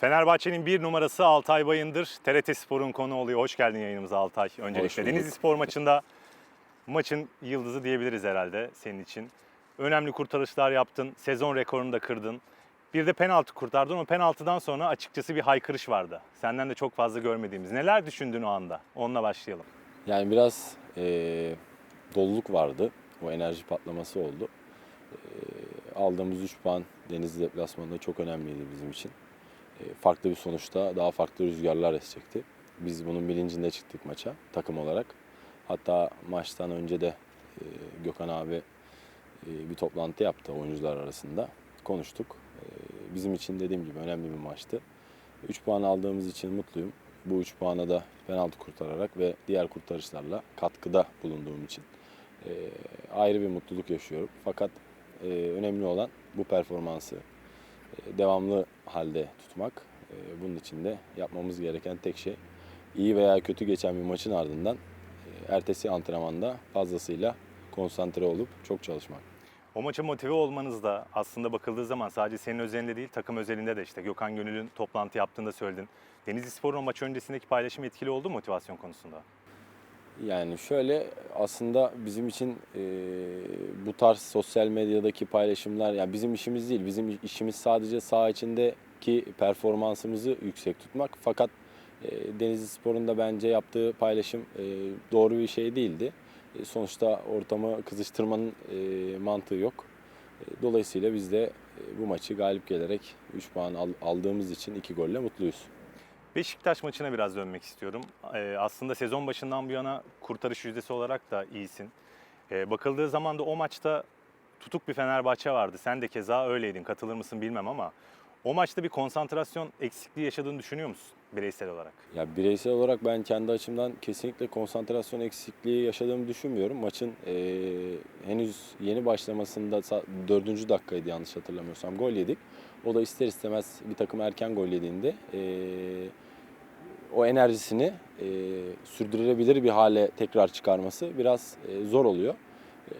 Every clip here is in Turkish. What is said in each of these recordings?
Fenerbahçe'nin bir numarası Altay Bayındır. TRT Spor'un konu oluyor. Hoş geldin yayınımıza Altay. Öncelikle. Denizli Spor maçında maçın yıldızı diyebiliriz herhalde senin için. Önemli kurtarışlar yaptın. Sezon rekorunu da kırdın. Bir de penaltı kurtardın. O penaltıdan sonra açıkçası bir haykırış vardı. Senden de çok fazla görmediğimiz. Neler düşündün o anda? Onunla başlayalım. Yani biraz eee doluluk vardı. O enerji patlaması oldu. Eee, aldığımız 3 puan Denizli deplasmanında çok önemliydi bizim için. Eee, farklı bir sonuçta daha farklı rüzgarlar esecekti. Biz bunun bilincinde çıktık maça takım olarak. Hatta maçtan önce de eee, Gökhan abi eee, bir toplantı yaptı oyuncular arasında. Konuştuk. Bizim için dediğim gibi önemli bir maçtı. 3 puan aldığımız için mutluyum. Bu 3 puana da penaltı kurtararak ve diğer kurtarışlarla katkıda bulunduğum için ayrı bir mutluluk yaşıyorum. Fakat önemli olan bu performansı devamlı halde tutmak. Eee, bunun için de yapmamız gereken tek şey iyi veya kötü geçen bir maçın ardından eee, ertesi antrenmanda fazlasıyla konsantre olup çok çalışmak. O maça motive olmanız da aslında bakıldığı zaman sadece senin özelinde değil takım özelinde de işte Gökhan Gönül'ün toplantı yaptığında söyledin. Denizli Spor'un maç öncesindeki paylaşım etkili oldu motivasyon konusunda? Yani şöyle aslında bizim için e, bu tarz sosyal medyadaki paylaşımlar yani bizim işimiz değil. Bizim işimiz sadece saha içindeki performansımızı yüksek tutmak. Fakat e, Denizli Spor'un da bence yaptığı paylaşım e, doğru bir şey değildi. E, sonuçta ortamı kızıştırmanın e, mantığı yok. Dolayısıyla biz de bu maçı galip gelerek 3 puan al- aldığımız için 2 golle mutluyuz. Beşiktaş maçına biraz dönmek istiyorum. Ee, aslında sezon başından bu yana kurtarış yüzdesi olarak da iyisin. Ee, bakıldığı zaman da o maçta tutuk bir Fenerbahçe vardı. Sen de keza öyleydin. Katılır mısın bilmem ama o maçta bir konsantrasyon eksikliği yaşadığını düşünüyor musun bireysel olarak? Ya bireysel olarak ben kendi açımdan kesinlikle konsantrasyon eksikliği yaşadığımı düşünmüyorum. Maçın eee, henüz yeni başlamasında dördüncü dakikaydı yanlış hatırlamıyorsam gol yedik. O da ister istemez bir takım erken gol yediğinde eee, o enerjisini eee, sürdürülebilir bir hale tekrar çıkarması biraz eee, zor oluyor. Eee,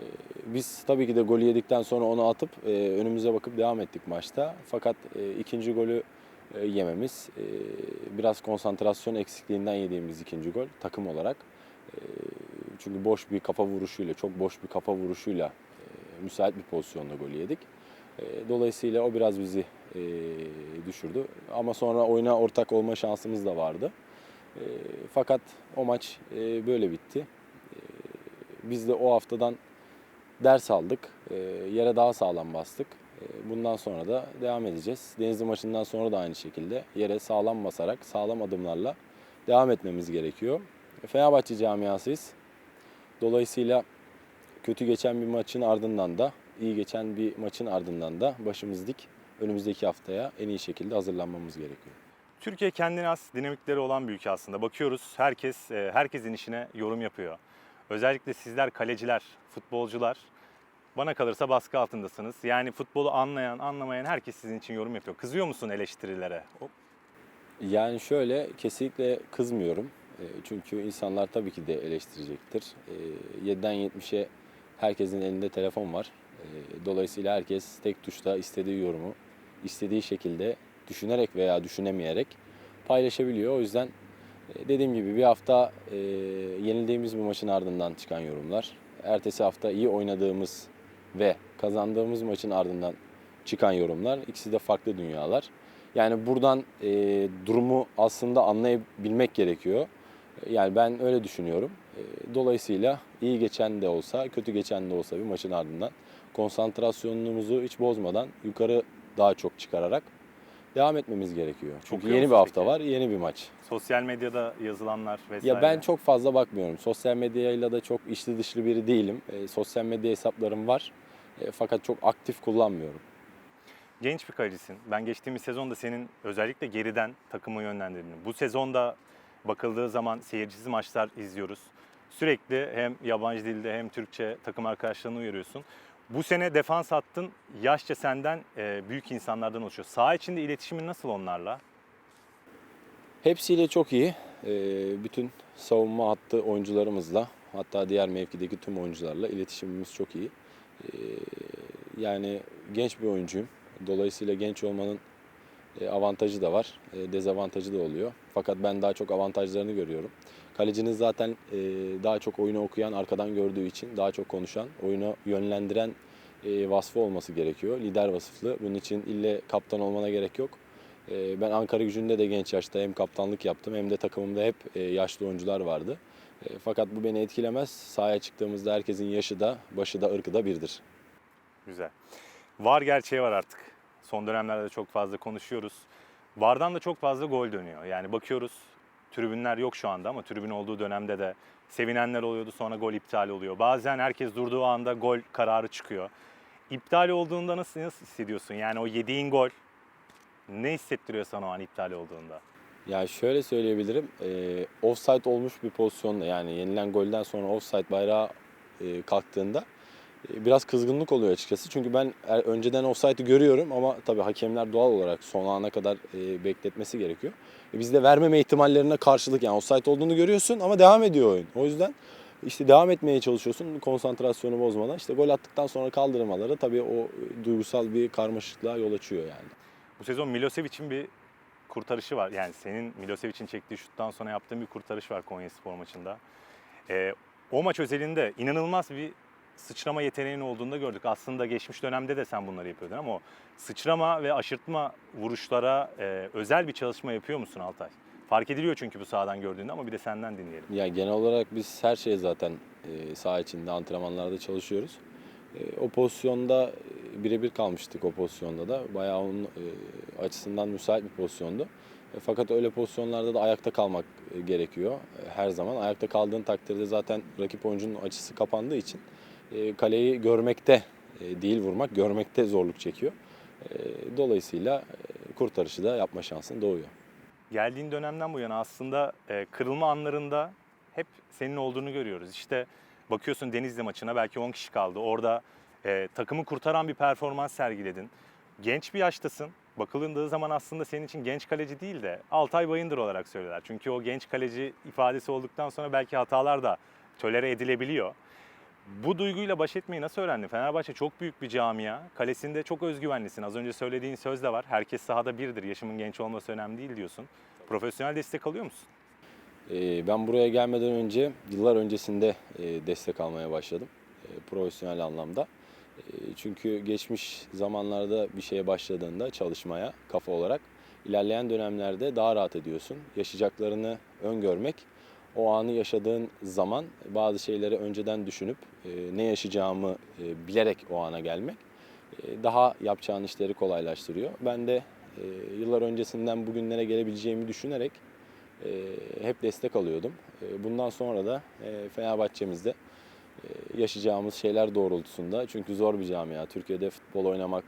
Biz tabii ki de golü yedikten sonra onu atıp eee, önümüze bakıp devam ettik maçta. Fakat eee, ikinci golü e, yememiz. e, Biraz konsantrasyon eksikliğinden yediğimiz ikinci gol takım olarak. E, Çünkü boş bir kafa vuruşuyla, çok boş bir kafa vuruşuyla e, müsait bir pozisyonda golü yedik. E, Dolayısıyla o biraz bizi e, düşürdü. Ama sonra oyuna ortak olma şansımız da vardı. E, Fakat o maç e, böyle bitti. E, Biz de o haftadan ders aldık. E, Yere daha sağlam bastık. E, Bundan sonra da devam edeceğiz. Denizli maçından sonra da aynı şekilde yere sağlam basarak, sağlam adımlarla devam etmemiz gerekiyor. Fenerbahçe camiasıyız. Dolayısıyla kötü geçen bir maçın ardından da, iyi geçen bir maçın ardından da başımız dik. Önümüzdeki haftaya en iyi şekilde hazırlanmamız gerekiyor. Türkiye kendine has dinamikleri olan bir ülke aslında. Bakıyoruz herkes e, herkesin işine yorum yapıyor. Özellikle sizler kaleciler, futbolcular bana kalırsa baskı altındasınız. Yani futbolu anlayan, anlamayan herkes sizin için yorum yapıyor. Kızıyor musun eleştirilere? Yani şöyle kesinlikle kızmıyorum. E, Çünkü insanlar tabii ki de eleştirecektir. E, 7'den 70'e herkesin elinde telefon var. E, Dolayısıyla herkes tek tuşta istediği yorumu istediği şekilde düşünerek veya düşünemeyerek paylaşabiliyor. O yüzden e, dediğim gibi bir hafta e, yenildiğimiz bir maçın ardından çıkan yorumlar. Ertesi hafta iyi oynadığımız ve kazandığımız maçın ardından çıkan yorumlar. İkisi de farklı dünyalar. Yani buradan e, durumu aslında anlayabilmek gerekiyor. E, Yani ben öyle düşünüyorum. E, dolayısıyla iyi geçen de olsa, kötü geçen de olsa bir maçın ardından konsantrasyonumuzu hiç bozmadan yukarı daha çok çıkararak devam etmemiz gerekiyor. Çünkü Okuyor yeni bir hafta peki? var, yeni bir maç. Sosyal medyada yazılanlar vesaire. Ya ben çok fazla bakmıyorum. Sosyal medyayla da çok içli dışlı biri değilim. E, sosyal medya hesaplarım var. E, fakat çok aktif kullanmıyorum. Genç bir kalecisin. Ben geçtiğimiz sezonda senin özellikle geriden takımı yönlendirdiğini. Bu sezonda bakıldığı zaman seyircisiz maçlar izliyoruz. Sürekli hem yabancı dilde hem Türkçe takım arkadaşlarını uyarıyorsun. Bu sene defans attın. Yaşça senden e, büyük insanlardan oluşuyor. Saha içinde iletişimin nasıl onlarla? Hepsiyle çok iyi. Ee, bütün savunma hattı oyuncularımızla hatta diğer mevkideki tüm oyuncularla iletişimimiz çok iyi. Ee, yani genç bir oyuncuyum. Dolayısıyla genç olmanın E, avantajı da var, e, dezavantajı da oluyor. Fakat ben daha çok avantajlarını görüyorum. Kalecinin zaten e, daha çok oyunu okuyan, arkadan gördüğü için daha çok konuşan, oyunu yönlendiren e, vasfı olması gerekiyor. Lider vasıflı. Bunun için ille kaptan olmana gerek yok. E, ben Ankara gücünde de genç yaşta hem kaptanlık yaptım hem de takımımda hep e, yaşlı oyuncular vardı. E, fakat bu beni etkilemez. Sahaya çıktığımızda herkesin yaşı da, başı da, ırkı da birdir. Güzel. VAR gerçeği var artık. Son dönemlerde çok fazla konuşuyoruz. VAR'dan da çok fazla gol dönüyor. Yani bakıyoruz tribünler yok şu anda ama tribün olduğu dönemde de sevinenler oluyordu sonra gol iptal oluyor. Bazen herkes durduğu anda gol kararı çıkıyor. İptal olduğunda nasıl, nasıl hissediyorsun? Yani o yediğin gol ne hissettiriyor sana o an iptal olduğunda? Yani şöyle söyleyebilirim. E, offside olmuş bir pozisyonda yani yenilen golden sonra offside bayrağı e, kalktığında e, biraz kızgınlık oluyor açıkçası. Çünkü ben er- önceden offside'ı görüyorum ama tabii hakemler doğal olarak son ana kadar e, bekletmesi gerekiyor. E, biz de vermeme ihtimallerine karşılık yani offside olduğunu görüyorsun ama devam ediyor oyun. O yüzden işte devam etmeye çalışıyorsun konsantrasyonu bozmadan. İşte gol attıktan sonra kaldırmaları tabii o duygusal bir karmaşıklığa yol açıyor yani. Bu sezon Milosevic'in bir kurtarışı var. Yani senin Milosevic'in çektiği şuttan sonra yaptığın bir kurtarış var Konya Spor maçında. Ee, o maç özelinde inanılmaz bir sıçrama yeteneğinin olduğunu da gördük. Aslında geçmiş dönemde de sen bunları yapıyordun ama o sıçrama ve aşırtma vuruşlara e, özel bir çalışma yapıyor musun Altay? Fark ediliyor çünkü bu sahadan gördüğünde ama bir de senden dinleyelim. Ya genel olarak biz her şeyi zaten e, saha içinde antrenmanlarda çalışıyoruz. E, o pozisyonda e, birebir kalmıştık o pozisyonda da. Bayağı onun e, açısından müsait bir pozisyondu. E, fakat öyle pozisyonlarda da ayakta kalmak e, gerekiyor e, her zaman. Ayakta kaldığın takdirde zaten rakip oyuncunun açısı kapandığı için e, kaleyi görmekte e, değil vurmak, görmekte zorluk çekiyor. E, dolayısıyla e, kurtarışı da yapma şansın doğuyor. geldiğin dönemden bu yana aslında e, kırılma anlarında hep senin olduğunu görüyoruz. İşte bakıyorsun Denizli maçına belki 10 kişi kaldı. Orada e, takımı kurtaran bir performans sergiledin. Genç bir yaştasın. Bakıldığı zaman aslında senin için genç kaleci değil de Altay Bayındır olarak söylüyorlar. Çünkü o genç kaleci ifadesi olduktan sonra belki hatalar da tolere edilebiliyor. Bu duyguyla baş etmeyi nasıl öğrendin? Fenerbahçe çok büyük bir camia. Kalesinde çok özgüvenlisin. Az önce söylediğin söz de var. Herkes sahada birdir. Yaşımın genç olması önemli değil diyorsun. Profesyonel destek alıyor musun? Ee, Ben buraya gelmeden önce, yıllar öncesinde e, destek almaya başladım. e, Profesyonel anlamda. E, Çünkü geçmiş zamanlarda bir şeye başladığında çalışmaya kafa olarak ilerleyen dönemlerde daha rahat ediyorsun. Yaşayacaklarını öngörmek, o anı yaşadığın zaman bazı şeyleri önceden düşünüp e, ne yaşayacağımı e, bilerek o ana gelmek e, daha yapacağın işleri kolaylaştırıyor. Ben de yıllar öncesinden bugünlere gelebileceğimi düşünerek hep destek alıyordum. Bundan sonra da e, Fenerbahçe'mizde yaşayacağımız şeyler doğrultusunda çünkü zor bir camia. Türkiye'de futbol oynamak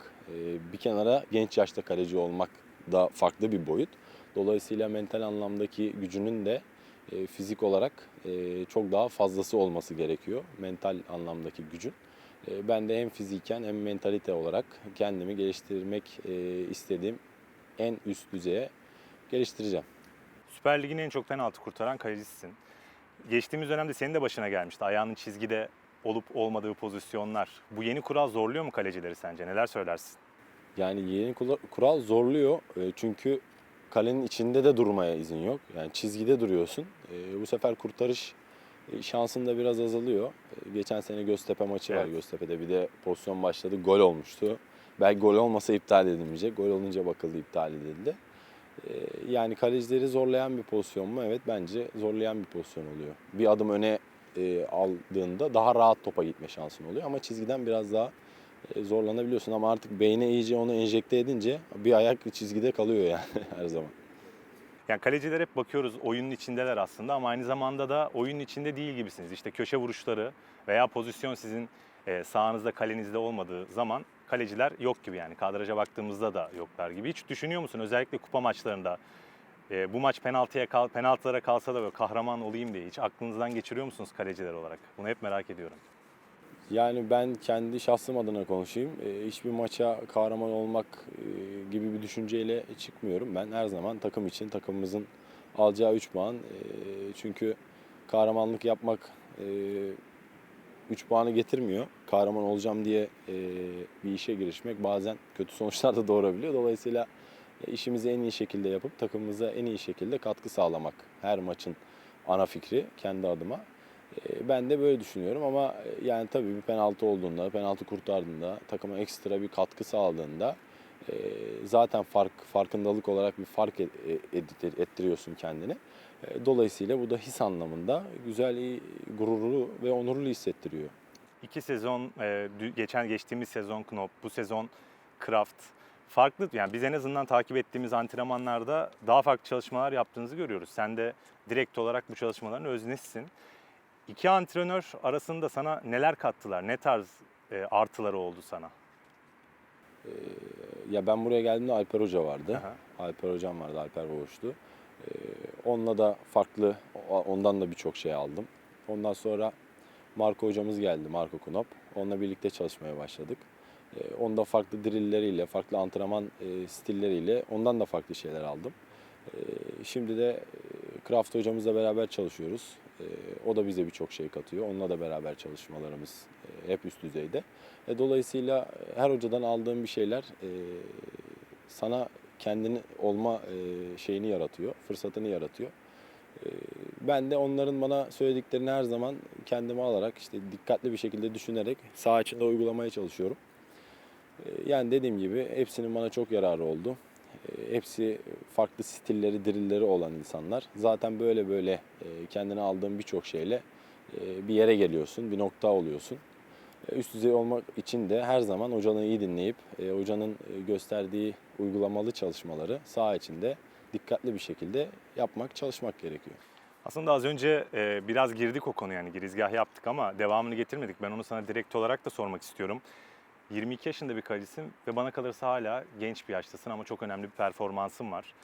bir kenara genç yaşta kaleci olmak da farklı bir boyut. Dolayısıyla mental anlamdaki gücünün de e, fizik olarak e, çok daha fazlası olması gerekiyor. Mental anlamdaki gücün. E, ben de hem fiziken hem mentalite olarak kendimi geliştirmek e, istediğim en üst düzeye geliştireceğim. Süper Lig'in en çok penaltı kurtaran kalecisisin. Geçtiğimiz dönemde senin de başına gelmişti. Ayağının çizgide olup olmadığı pozisyonlar. Bu yeni kural zorluyor mu kalecileri sence? Neler söylersin? Yani yeni kural zorluyor E, çünkü kalenin içinde de durmaya izin yok. Yani çizgide duruyorsun. E, Bu sefer kurtarış e, şansın da biraz azalıyor. E, Geçen sene Göztepe maçı var. Evet. Göztepe'de bir de pozisyon başladı. Gol olmuştu. Belki gol olmasa iptal edilmeyecek. Gol olunca bakıldı iptal edildi. E, Yani kalecileri zorlayan bir pozisyon mu? Evet bence zorlayan bir pozisyon oluyor. Bir adım öne e, aldığında daha rahat topa gitme şansın oluyor. Ama çizgiden biraz daha zorlanabiliyorsun ama artık beyne iyice onu enjekte edince bir ayak çizgide kalıyor yani her zaman. Yani kaleciler hep bakıyoruz oyunun içindeler aslında ama aynı zamanda da oyunun içinde değil gibisiniz. İşte köşe vuruşları veya pozisyon sizin e, sağınızda kalenizde olmadığı zaman kaleciler yok gibi yani. Kadraja baktığımızda da yoklar gibi. Hiç düşünüyor musun özellikle kupa maçlarında e, bu maç penaltıya kal, penaltılara kalsa da böyle kahraman olayım diye hiç aklınızdan geçiriyor musunuz kaleciler olarak? Bunu hep merak ediyorum. Yani ben kendi şahsım adına konuşayım. E, hiçbir maça kahraman olmak e, gibi bir düşünceyle çıkmıyorum. Ben her zaman takım için takımımızın alacağı 3 puan. E, çünkü kahramanlık yapmak 3 puanı getirmiyor. Kahraman olacağım diye e, bir işe girişmek bazen kötü sonuçlar da doğurabiliyor. Dolayısıyla e, işimizi en iyi şekilde yapıp takımımıza en iyi şekilde katkı sağlamak. Her maçın ana fikri kendi adıma. E, Ben de böyle düşünüyorum ama e, yani tabii bir penaltı olduğunda, penaltı kurtardığında, takıma ekstra bir katkı sağladığında e, zaten fark farkındalık olarak bir fark e- ettir- ettiriyorsun kendini. Dolayısıyla bu da his anlamında güzel, gururlu ve onurlu hissettiriyor. İki sezon, geçen geçtiğimiz sezon Knop, bu sezon Kraft. Farklı, yani biz en azından takip ettiğimiz antrenmanlarda daha farklı çalışmalar yaptığınızı görüyoruz. Sen de direkt olarak bu çalışmaların öznesisin. İki antrenör arasında sana neler kattılar? Ne tarz e, artıları oldu sana? E, Ya ben buraya geldiğimde Alper Hoca vardı. Aha. Alper Hocam vardı, Alper Boğuş'tu. E, Onunla da farklı, ondan da birçok şey aldım. Ondan sonra Marco hocamız geldi, Marco Kunop. Onunla birlikte çalışmaya başladık. E, Onda farklı drilleriyle, farklı antrenman e, stilleriyle ondan da farklı şeyler aldım. E, Şimdi de e, Kraft hocamızla beraber çalışıyoruz. E, O da bize birçok şey katıyor. Onunla da beraber çalışmalarımız e, hep üst düzeyde. E, Dolayısıyla e, her hocadan aldığım bir şeyler sana kendini olma şeyini yaratıyor, fırsatını yaratıyor. Ben de onların bana söylediklerini her zaman kendime alarak işte dikkatli bir şekilde düşünerek saha içinde uygulamaya çalışıyorum. Yani dediğim gibi hepsinin bana çok yararı oldu. Hepsi farklı stilleri, dirilleri olan insanlar. Zaten böyle böyle e, kendine aldığın birçok şeyle e, bir yere geliyorsun, bir nokta oluyorsun. E, Üst düzey olmak için de her zaman hocanı iyi dinleyip hocanın gösterdiği uygulamalı çalışmaları saha içinde dikkatli bir şekilde yapmak, çalışmak gerekiyor. Aslında az önce biraz girdik o konuya yani girizgah yaptık ama devamını getirmedik. Ben onu sana direkt olarak da sormak istiyorum. 22 yaşında bir kalecisin ve bana kalırsa hala genç bir yaştasın ama çok önemli bir performansın var.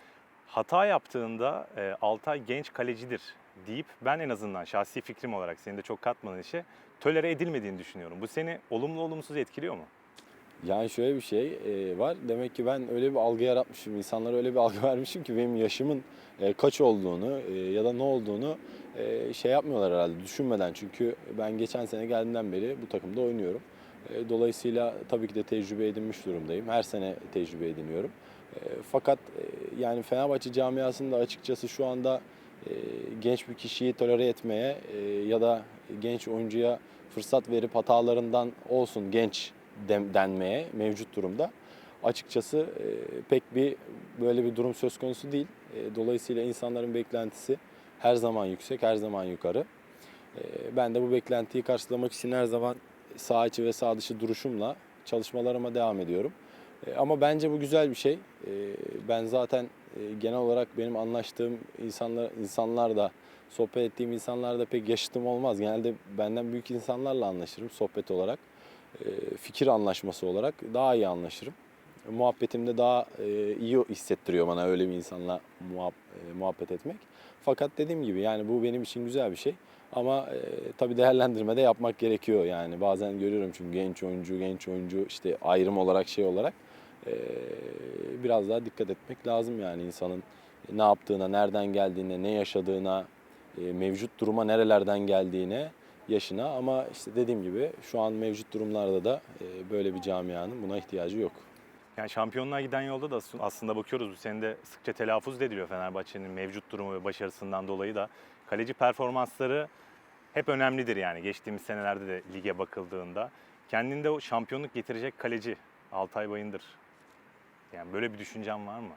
Hata yaptığında e, Altay genç kalecidir deyip ben en azından şahsi fikrim olarak senin de çok katmadığın işe tölere edilmediğini düşünüyorum. Bu seni olumlu olumsuz etkiliyor mu? Yani şöyle bir şey e, var. Demek ki ben öyle bir algı yaratmışım. insanlara öyle bir algı vermişim ki benim yaşımın e, kaç olduğunu e, ya da ne olduğunu e, şey yapmıyorlar herhalde düşünmeden. Çünkü ben geçen sene geldiğimden beri bu takımda oynuyorum. E, dolayısıyla tabii ki de tecrübe edinmiş durumdayım. Her sene tecrübe ediniyorum. E, fakat e, yani Fenerbahçe camiasında açıkçası şu anda genç bir kişiyi tolere etmeye ya da genç oyuncuya fırsat verip hatalarından olsun genç denmeye mevcut durumda. Açıkçası pek bir böyle bir durum söz konusu değil. Dolayısıyla insanların beklentisi her zaman yüksek, her zaman yukarı. Ben de bu beklentiyi karşılamak için her zaman sağ içi ve sağ dışı duruşumla çalışmalarıma devam ediyorum. E, ama bence bu güzel bir şey. E, ben zaten e, genel olarak benim anlaştığım insanlar insanlar da sohbet ettiğim insanlar da pek yaşıtım olmaz. Genelde benden büyük insanlarla anlaşırım sohbet olarak. Fikir anlaşması olarak daha iyi anlaşırım. Muhabbetimde daha e, iyi hissettiriyor bana öyle bir insanla muhab- muhabbet etmek. Fakat dediğim gibi yani bu benim için güzel bir şey. Ama e, tabii değerlendirme de yapmak gerekiyor yani. Bazen görüyorum çünkü genç oyuncu, genç oyuncu işte ayrım olarak şey olarak e, biraz daha dikkat etmek lazım yani insanın ne yaptığına, nereden geldiğine, ne yaşadığına, e, mevcut duruma nerelerden geldiğine, yaşına ama işte dediğim gibi şu an mevcut durumlarda da e, böyle bir camianın buna ihtiyacı yok. Yani şampiyonluğa giden yolda da aslında bakıyoruz bu sene de sıkça telaffuz ediliyor Fenerbahçe'nin mevcut durumu ve başarısından dolayı da. Kaleci performansları hep önemlidir yani geçtiğimiz senelerde de lige bakıldığında. Kendinde o şampiyonluk getirecek kaleci Altay Bayındır. Yani böyle bir düşüncen var mı?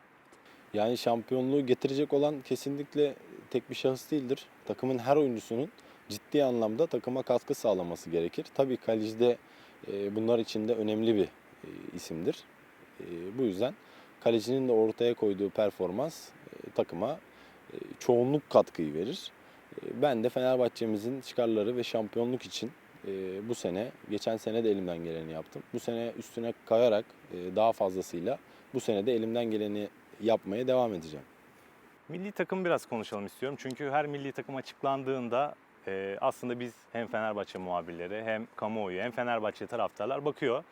Yani şampiyonluğu getirecek olan kesinlikle tek bir şahıs değildir. Takımın her oyuncusunun ciddi anlamda takıma katkı sağlaması gerekir. Tabii kaleci de e, bunlar içinde önemli bir e, isimdir. E, bu yüzden kalecinin de ortaya koyduğu performans takıma çoğunluk katkıyı verir. Ben de Fenerbahçe'mizin çıkarları ve şampiyonluk için e, bu sene, geçen sene de elimden geleni yaptım. Bu sene üstüne kayarak e, daha fazlasıyla bu sene de elimden geleni yapmaya devam edeceğim. Milli takım biraz konuşalım istiyorum. Çünkü her milli takım açıklandığında e, aslında biz hem Fenerbahçe muhabirleri hem kamuoyu hem Fenerbahçe taraftarlar bakıyor.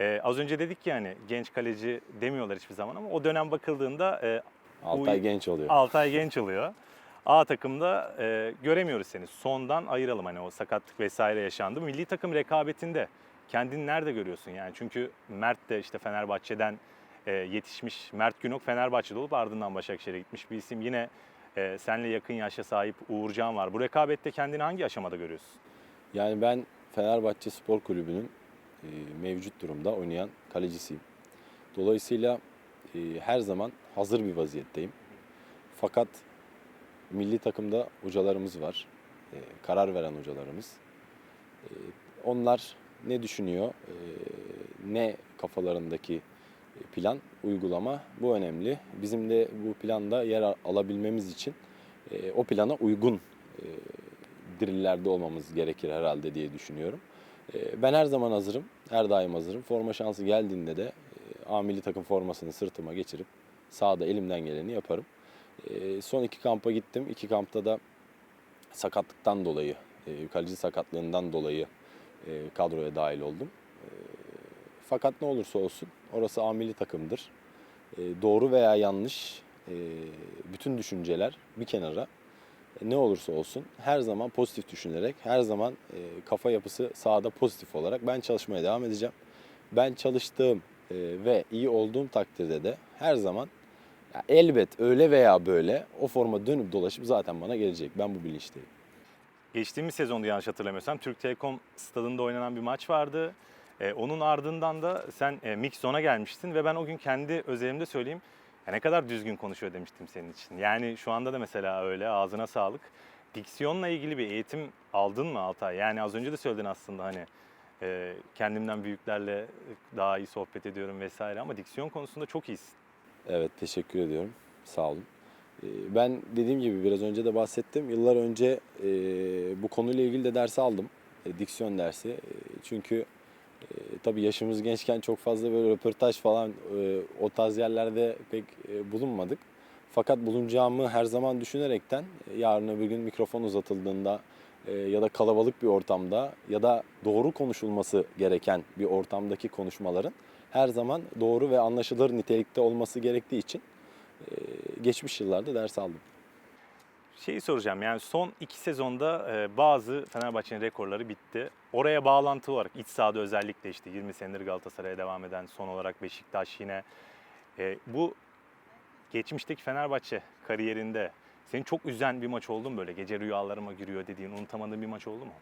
E, az önce dedik ki yani genç kaleci demiyorlar hiçbir zaman ama o dönem bakıldığında e, Altay genç oluyor. Altay genç oluyor. A takımda e, göremiyoruz seni. Sondan ayıralım hani o sakatlık vesaire yaşandı. Milli takım rekabetinde kendini nerede görüyorsun yani? Çünkü Mert de işte Fenerbahçe'den e, yetişmiş Mert Günok Fenerbahçe'de olup ardından Başakşehir'e gitmiş bir isim. Yine e, senle yakın yaşa sahip Uğurcan var. Bu rekabette kendini hangi aşamada görüyorsun? Yani ben Fenerbahçe Spor Kulübü'nün e, mevcut durumda oynayan kalecisiyim. Dolayısıyla e, her zaman hazır bir vaziyetteyim. Fakat milli takımda hocalarımız var. E, karar veren hocalarımız. E, onlar ne düşünüyor, e, ne kafalarındaki plan, uygulama bu önemli. Bizim de bu planda yer al- alabilmemiz için e, o plana uygun e, dirillerde olmamız gerekir herhalde diye düşünüyorum. E, Ben her zaman hazırım, her daim hazırım. Forma şansı geldiğinde de e, A milli takım formasını sırtıma geçirip sahada elimden geleni yaparım. E, Son iki kampa gittim. İki kampta da sakatlıktan dolayı, e, kaleci sakatlığından dolayı e, kadroya dahil oldum. E, Fakat ne olursa olsun orası A milli takımdır. E, Doğru veya yanlış e, bütün düşünceler bir kenara e, ne olursa olsun her zaman pozitif düşünerek, her zaman kafa yapısı sahada pozitif olarak ben çalışmaya devam edeceğim. Ben çalıştığım ve iyi olduğum takdirde de her zaman elbet öyle veya böyle o forma dönüp dolaşıp zaten bana gelecek. Ben bu bilinçteyim. Geçtiğimiz sezonda yanlış hatırlamıyorsam Türk Telekom stadında oynanan bir maç vardı. E, onun ardından da sen e, mix zone'a gelmiştin ve ben o gün kendi özelimde söyleyeyim ya ne kadar düzgün konuşuyor demiştim senin için. Yani şu anda da mesela öyle ağzına sağlık. Diksiyonla ilgili bir eğitim aldın mı Altay? Yani az önce de söyledin aslında hani e, kendimden büyüklerle daha iyi sohbet ediyorum vesaire ama diksiyon konusunda çok iyisin. Evet teşekkür ediyorum. Sağ olun. Ee, Ben dediğim gibi biraz önce de bahsettim. Yıllar önce e, bu konuyla ilgili de ders aldım. E, diksiyon dersi. E, çünkü e, tabii yaşımız gençken çok fazla böyle röportaj falan e, o tarz yerlerde pek bulunmadık. Fakat bulunacağımı her zaman düşünerekten yarın öbür gün mikrofon uzatıldığında ya da kalabalık bir ortamda ya da doğru konuşulması gereken bir ortamdaki konuşmaların her zaman doğru ve anlaşılır nitelikte olması gerektiği için geçmiş yıllarda ders aldım. Şeyi soracağım yani son iki sezonda bazı Fenerbahçe'nin rekorları bitti. Oraya bağlantı olarak iç sahada özellikle işte 20 senedir Galatasaray'a devam eden son olarak Beşiktaş yine. Bu geçmişteki Fenerbahçe kariyerinde seni çok üzen bir maç oldu mu böyle? Gece rüyalarıma giriyor dediğin unutamadığın bir maç oldu mu?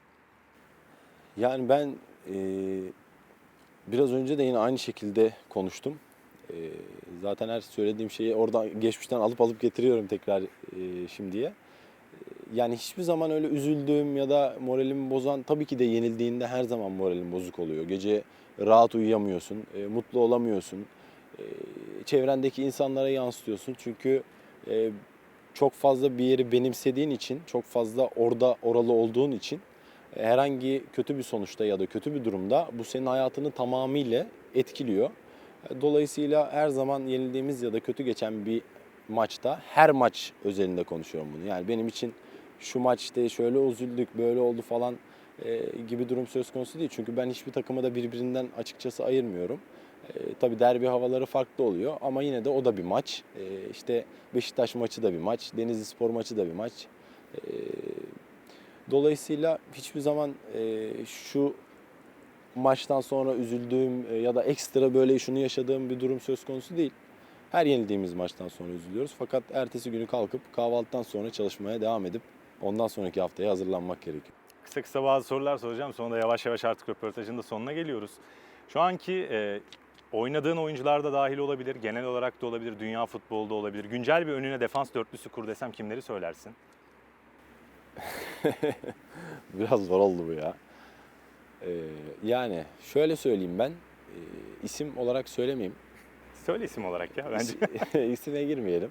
Yani ben e, biraz önce de yine aynı şekilde konuştum. E, zaten her söylediğim şeyi oradan geçmişten alıp alıp getiriyorum tekrar e, şimdiye. E, Yani hiçbir zaman öyle üzüldüğüm ya da moralimi bozan tabii ki de yenildiğinde her zaman moralim bozuk oluyor. Gece rahat uyuyamıyorsun, e, mutlu olamıyorsun. E, çevrendeki insanlara yansıtıyorsun. Çünkü e, çok fazla bir yeri benimsediğin için, çok fazla orada oralı olduğun için herhangi kötü bir sonuçta ya da kötü bir durumda bu senin hayatını tamamıyla etkiliyor. Dolayısıyla her zaman yenildiğimiz ya da kötü geçen bir maçta her maç özelinde konuşuyorum bunu. Yani benim için şu maçta şöyle üzüldük, böyle oldu falan e, gibi durum söz konusu değil. Çünkü ben hiçbir takımı da birbirinden açıkçası ayırmıyorum. E, tabii derbi havaları farklı oluyor ama yine de o da bir maç. E, işte Beşiktaş maçı da bir maç, Denizli Spor maçı da bir maç. E, dolayısıyla hiçbir zaman e, şu maçtan sonra üzüldüğüm e, ya da ekstra böyle şunu yaşadığım bir durum söz konusu değil. Her yenildiğimiz maçtan sonra üzülüyoruz. Fakat ertesi günü kalkıp kahvaltıdan sonra çalışmaya devam edip ondan sonraki haftaya hazırlanmak gerekiyor. Kısa kısa bazı sorular soracağım. Sonra da yavaş yavaş artık röportajın da sonuna geliyoruz. Şu anki e, oynadığın oyuncular da dahil olabilir, genel olarak da olabilir, dünya futbolda olabilir. Güncel bir önüne defans dörtlüsü kur desem kimleri söylersin? Biraz zor oldu bu ya. Ee, yani şöyle söyleyeyim ben. e, isim olarak söylemeyeyim. Söyle isim olarak ya bence. İs- İsime girmeyelim.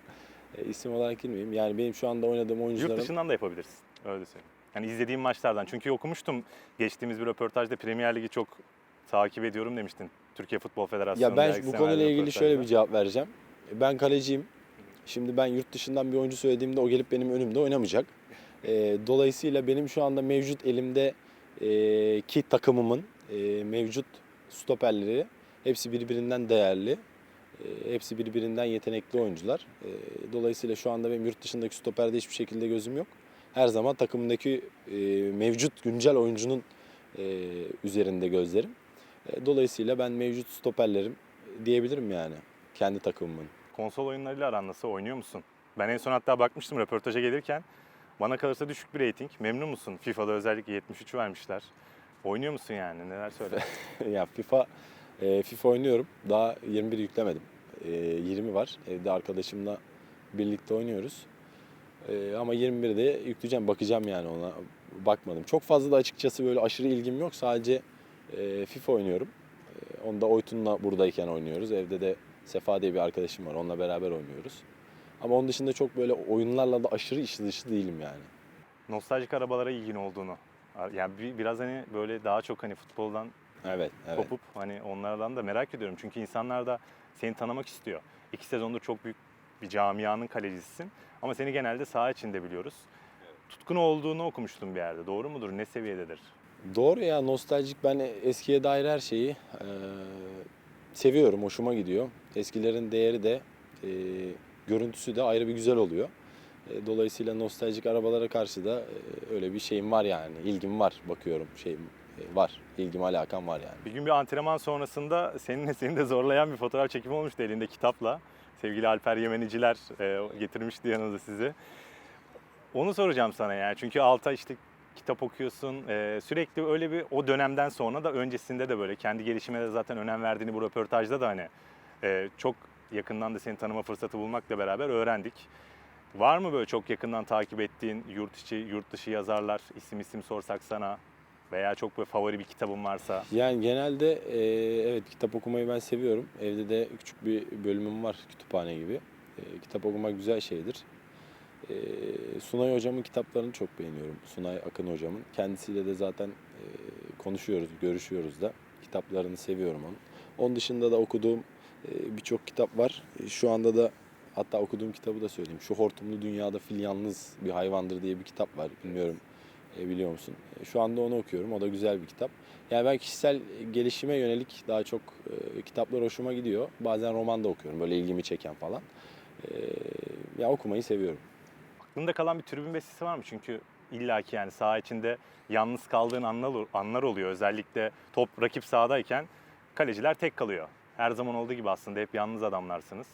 E, isim olarak girmeyeyim. Yani benim şu anda oynadığım Yurt oyuncuların... dışından da yapabilirsin. Öyle söyleyeyim. Yani izlediğim maçlardan. Çünkü okumuştum geçtiğimiz bir röportajda Premier Ligi çok takip ediyorum demiştin. Türkiye Futbol Federasyonu. Ya ben bu konuyla ilgili şöyle bir cevap vereceğim. Ben kaleciyim. Şimdi ben yurt dışından bir oyuncu söylediğimde o gelip benim önümde oynamayacak. E, Dolayısıyla benim şu anda mevcut elimde e, ki takımımın e, mevcut stoperleri hepsi birbirinden değerli. E, Hepsi birbirinden yetenekli oyuncular. E, Dolayısıyla şu anda benim yurt dışındaki stoperde hiçbir şekilde gözüm yok. Her zaman takımımdaki e, mevcut güncel oyuncunun e, üzerinde gözlerim. Dolayısıyla ben mevcut stoperlerim diyebilirim yani. Kendi takımımın. Konsol oyunlarıyla aran nasıl? Oynuyor musun? Ben en son hatta bakmıştım röportaja gelirken. Bana kalırsa düşük bir reyting. Memnun musun? FIFA'da özellikle 73 vermişler. Oynuyor musun yani? Neler söyle? ya FIFA e, FIFA oynuyorum. Daha 21 yüklemedim. E, 20 var. Evde arkadaşımla birlikte oynuyoruz. E, ama 21'de yükleyeceğim. Bakacağım yani ona. Bakmadım. Çok fazla da açıkçası böyle aşırı ilgim yok. Sadece e, FIFA oynuyorum. E, onu da Oytun'la buradayken oynuyoruz. Evde de Sefa diye bir arkadaşım var. Onunla beraber oynuyoruz. Ama onun dışında çok böyle oyunlarla da aşırı içli dışı değilim yani. Nostaljik arabalara ilgin olduğunu. Yani bir- biraz hani böyle daha çok hani futboldan Evet, evet. kopup hani onlardan da merak ediyorum. Çünkü insanlar da seni tanımak istiyor. İki sezondur çok büyük bir camianın kalecisisin. Ama seni genelde saha içinde biliyoruz. Tutkun olduğunu okumuştum bir yerde. Doğru mudur? Ne seviyededir? Doğru ya nostaljik ben eskiye dair her şeyi eee, seviyorum, hoşuma gidiyor. Eskilerin değeri de eee, görüntüsü de ayrı bir güzel oluyor. E, dolayısıyla nostaljik arabalara karşı da eee, öyle bir şeyim var yani. ilgim var bakıyorum şeyim e, var. İlgim alakam var yani. Bir gün bir antrenman sonrasında seninle seni de zorlayan bir fotoğraf çekimi olmuştu elinde kitapla. Sevgili Alper Yemeniciler e, getirmişti yanınıza sizi. Onu soracağım sana yani. Çünkü alta işte kitap okuyorsun. e, sürekli öyle bir o dönemden sonra da öncesinde de böyle kendi gelişime de zaten önem verdiğini bu röportajda da hani e, çok yakından da seni tanıma fırsatı bulmakla beraber öğrendik. Var mı böyle çok yakından takip ettiğin yurt içi, yurt dışı yazarlar, isim isim sorsak sana veya çok böyle favori bir kitabın varsa? Yani genelde e, evet kitap okumayı ben seviyorum. Evde de küçük bir bölümüm var kütüphane gibi. E, kitap okumak güzel şeydir. E, Sunay hocamın kitaplarını çok beğeniyorum. Sunay Akın hocamın. Kendisiyle de zaten e, konuşuyoruz, görüşüyoruz da. Kitaplarını seviyorum onun. Onun dışında da okuduğum birçok kitap var. E, şu anda da hatta okuduğum kitabı da söyleyeyim. Şu hortumlu dünyada fil yalnız bir hayvandır diye bir kitap var. Bilmiyorum e, biliyor musun? E, Şu anda onu okuyorum. O da güzel bir kitap. Yani ben kişisel gelişime yönelik daha çok e, kitaplar hoşuma gidiyor. Bazen roman da okuyorum böyle ilgimi çeken falan. Ya okumayı seviyorum. Aklında kalan bir tribün bestesi var mı? Çünkü illaki yani saha içinde yalnız kaldığın anlar, anlar oluyor. Özellikle top rakip sahadayken kaleciler tek kalıyor. Her zaman olduğu gibi aslında hep yalnız adamlarsınız.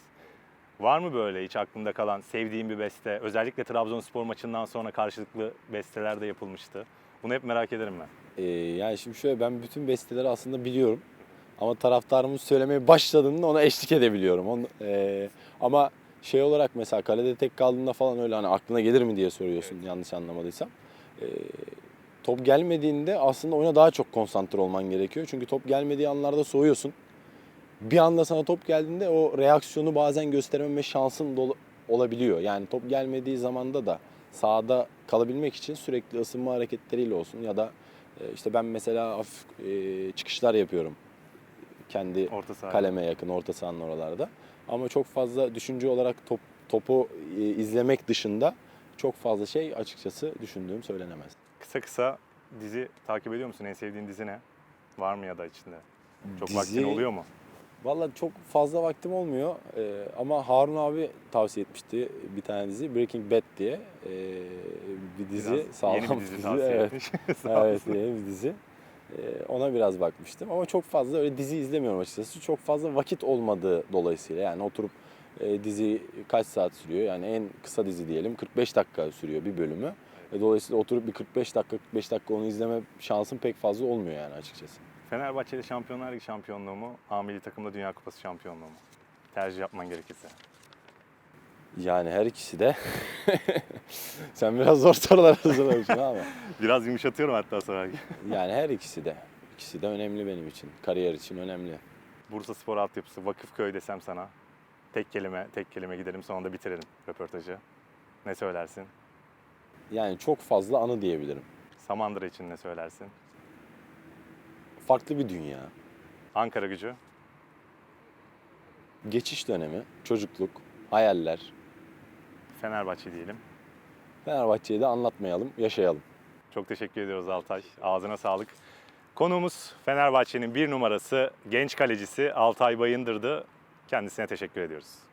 Var mı böyle hiç aklında kalan sevdiğin bir beste? Özellikle Trabzonspor maçından sonra karşılıklı besteler de yapılmıştı. Bunu hep merak ederim ben. E, yani şimdi şöyle ben bütün besteleri aslında biliyorum. Ama taraftarımın söylemeye başladığında ona eşlik edebiliyorum. Onu, e, ama şey olarak mesela kalede tek kaldığında falan öyle hani aklına gelir mi diye soruyorsun yanlış anlamadıysam. E, top gelmediğinde aslında oyuna daha çok konsantre olman gerekiyor. Çünkü top gelmediği anlarda soğuyorsun. Bir anda sana top geldiğinde o reaksiyonu bazen gösterememe şansın dolu- olabiliyor. Yani top gelmediği zamanda da sahada kalabilmek için sürekli ısınma hareketleriyle olsun ya da e, işte ben mesela hafif e, çıkışlar yapıyorum kendi Orta kaleme yakın orta sahanın oralarda. Ama çok fazla düşünce olarak top, topu e, izlemek dışında çok fazla şey açıkçası düşündüğüm söylenemez. Kısa kısa dizi takip ediyor musun? En sevdiğin dizi ne? Var mı ya da içinde? Çok Dizi- vaktin oluyor mu? Valla çok fazla vaktim olmuyor Ee, ama Harun abi tavsiye etmişti bir tane dizi Breaking Bad diye Ee, bir dizi Biraz sağlam yeni bir dizi tavsiye evet. etmiş. Evet yeni bir dizi. Ee, ona biraz bakmıştım ama çok fazla öyle dizi izlemiyorum açıkçası. Çok fazla vakit olmadığı dolayısıyla yani oturup e, dizi kaç saat sürüyor? Yani en kısa dizi diyelim 45 dakika sürüyor bir bölümü. E, dolayısıyla oturup bir 45 dakika 45 dakika onu izleme şansım pek fazla olmuyor yani açıkçası. Fenerbahçe'de Şampiyonlar Ligi şampiyonluğu mu? A milli takımda Dünya Kupası şampiyonluğu mu? Tercih yapman gerekirse. Yani her ikisi de. Sen biraz zor sorular hazırlamışsın ama. Biraz yumuşatıyorum hatta sonra. Yani her ikisi de. İkisi de önemli benim için. Kariyer için önemli. Bursa Spor Altyapısı, Vakıfköy desem sana. Tek kelime, tek kelime gidelim sonra da bitirelim röportajı. Ne söylersin? Yani çok fazla anı diyebilirim. Samandıra için ne söylersin? Farklı bir dünya. Ankara gücü, Geçiş dönemi, çocukluk, hayaller. Fenerbahçe diyelim. Fenerbahçe'yi de anlatmayalım, yaşayalım. Çok teşekkür ediyoruz Altay. Ağzına sağlık. Konuğumuz Fenerbahçe'nin bir numarası genç kalecisi Altay Bayındır'dı. Kendisine teşekkür ediyoruz.